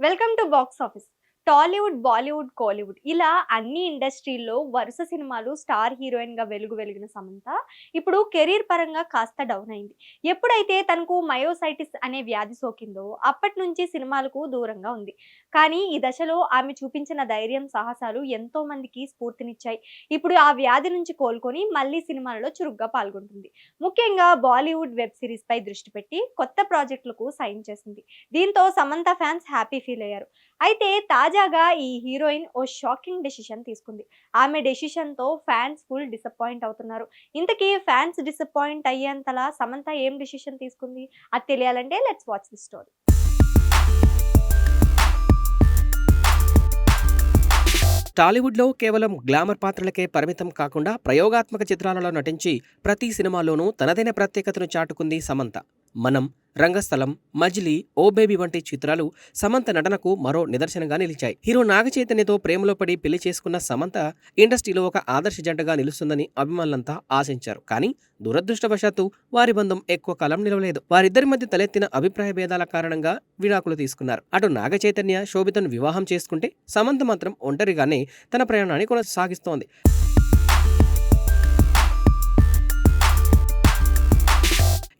Welcome to box office Tollywood Bollywood Kollywood ఇలా అన్ని ఇండస్ట్రీల్లో వరుస సినిమాలు స్టార్ హీరోయిన్గా వెలుగు వెలిగిన సమంత ఇప్పుడు కెరీర్ పరంగా కాస్త డౌన్ అయింది. ఎప్పుడైతే తనకు మయోసైటిస్ అనే వ్యాధి సోకిందో అప్పటి నుంచి సినిమాలకు దూరంగా ఉంది. కానీ ఈ దశలో ఆమె చూపించిన ధైర్యం సాహసాలు ఎంతో మందికి స్ఫూర్తినిచ్చాయి. ఇప్పుడు ఆ వ్యాధి నుంచి కోలుకొని మళ్ళీ సినిమాలలో చురుగ్గా పాల్గొంటుంది. ముఖ్యంగా బాలీవుడ్ వెబ్ సిరీస్ పై దృష్టి పెట్టి కొత్త ప్రాజెక్టులకు సైన్ చేసింది. దీంతో సమంత ఫ్యాన్స్ హ్యాపీ ఫీల్ అయ్యారు. అయితే తాజాగా ఈ హీరోయిన్ ఓ షాకింగ్ డెసిషన్ తీసుకుంది. ఆమె డెసిషన్తో ఫ్యాన్స్ ఫుల్ డిసప్పాయింట్ అవుతున్నారు. ఇంతకీ ఫ్యాన్స్ డిసప్పాయింట్ అయ్యేంతలా సమంత ఏం డెసిషన్ తీసుకుంది? అది తెలియాలంటే లెట్స్ వాచ్ ది స్టోరీ. టాలీవుడ్లో కేవలం గ్లామర్ పాత్రలకే పరిమితం కాకుండా ప్రయోగాత్మక చిత్రాలలో నటించి ప్రతి సినిమాలోనూ తనదైన ప్రత్యేకతను చాటుకుంది సమంత. మనం రంగస్థలం మజిలీ ఓ బేబీ వంటి చిత్రాలు సమంత నటనకు మరో నిదర్శనంగా నిలిచాయి. హీరో నాగ చైతన్యతో ప్రేమలో పడి పెళ్ళి చేసుకున్న సమంత ఇండస్ట్రీలో ఒక ఆదర్శ జంటగా నిలుస్తుందని అభిమానులంతా ఆశించారు. కానీ దురదృష్టవశాత్తు వారి బంధం ఎక్కువ కాలం నిలవలేదు. వారిద్దరి మధ్య తలెత్తిన అభిప్రాయ భేదాల కారణంగా విడాకులు తీసుకున్నారు. అటు నాగ చైతన్య శోభితను వివాహం చేసుకుంటే సమంత మాత్రం ఒంటరిగానే తన ప్రయాణాన్ని కొనసాగిస్తోంది.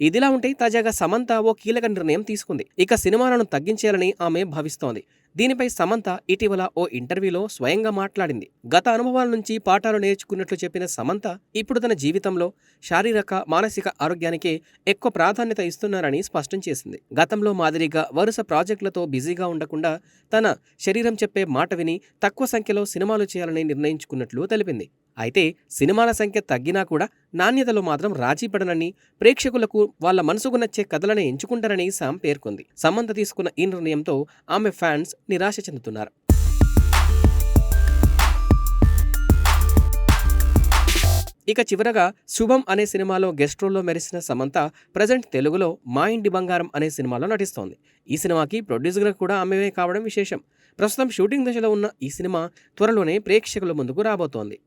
ఇదిలా ఉంటే తాజాగా సమంత ఓ కీలక నిర్ణయం తీసుకుంది. ఇక సినిమాలను తగ్గించేయాలని ఆమె భావిస్తోంది. దీనిపై సమంత ఇటీవల ఓ ఇంటర్వ్యూలో స్వయంగా మాట్లాడింది. గత అనుభవాల నుంచి పాఠాలు నేర్చుకున్నట్లు చెప్పిన సమంత ఇప్పుడు తన జీవితంలో శారీరక మానసిక ఆరోగ్యానికే ఎక్కువ ప్రాధాన్యత ఇస్తున్నారని స్పష్టం చేసింది. గతంలో మాదిరిగా వరుస ప్రాజెక్టులతో బిజీగా ఉండకుండా తన శరీరం చెప్పే మాట విని తక్కువ సంఖ్యలో సినిమాలు చేయాలని నిర్ణయించుకున్నట్లు తెలిపింది. అయితే సినిమాల సంఖ్య తగ్గినా కూడా నాణ్యతలో మాత్రం రాజీ పడనని ప్రేక్షకులకు వాళ్ళ మనసుకు నచ్చే కథలను ఎంచుకుంటారని సామ్ పేర్కొంది. సమంత తీసుకున్న ఈ నిర్ణయంతో ఆమె ఫ్యాన్స్ నిరాశ చెందుతున్నారు. ఇక చివరగా శుభం అనే సినిమాలో గెస్ట్ రోల్లో మెరిసిన సమంత ప్రజెంట్ తెలుగులో మా ఇంటి బంగారం అనే సినిమాలో నటిస్తోంది. ఈ సినిమాకి ప్రొడ్యూసర్గా కూడా ఆమెవే కావడం విశేషం. ప్రస్తుతం షూటింగ్ దశలో ఉన్న ఈ సినిమా త్వరలోనే ప్రేక్షకుల ముందుకు రాబోతోంది.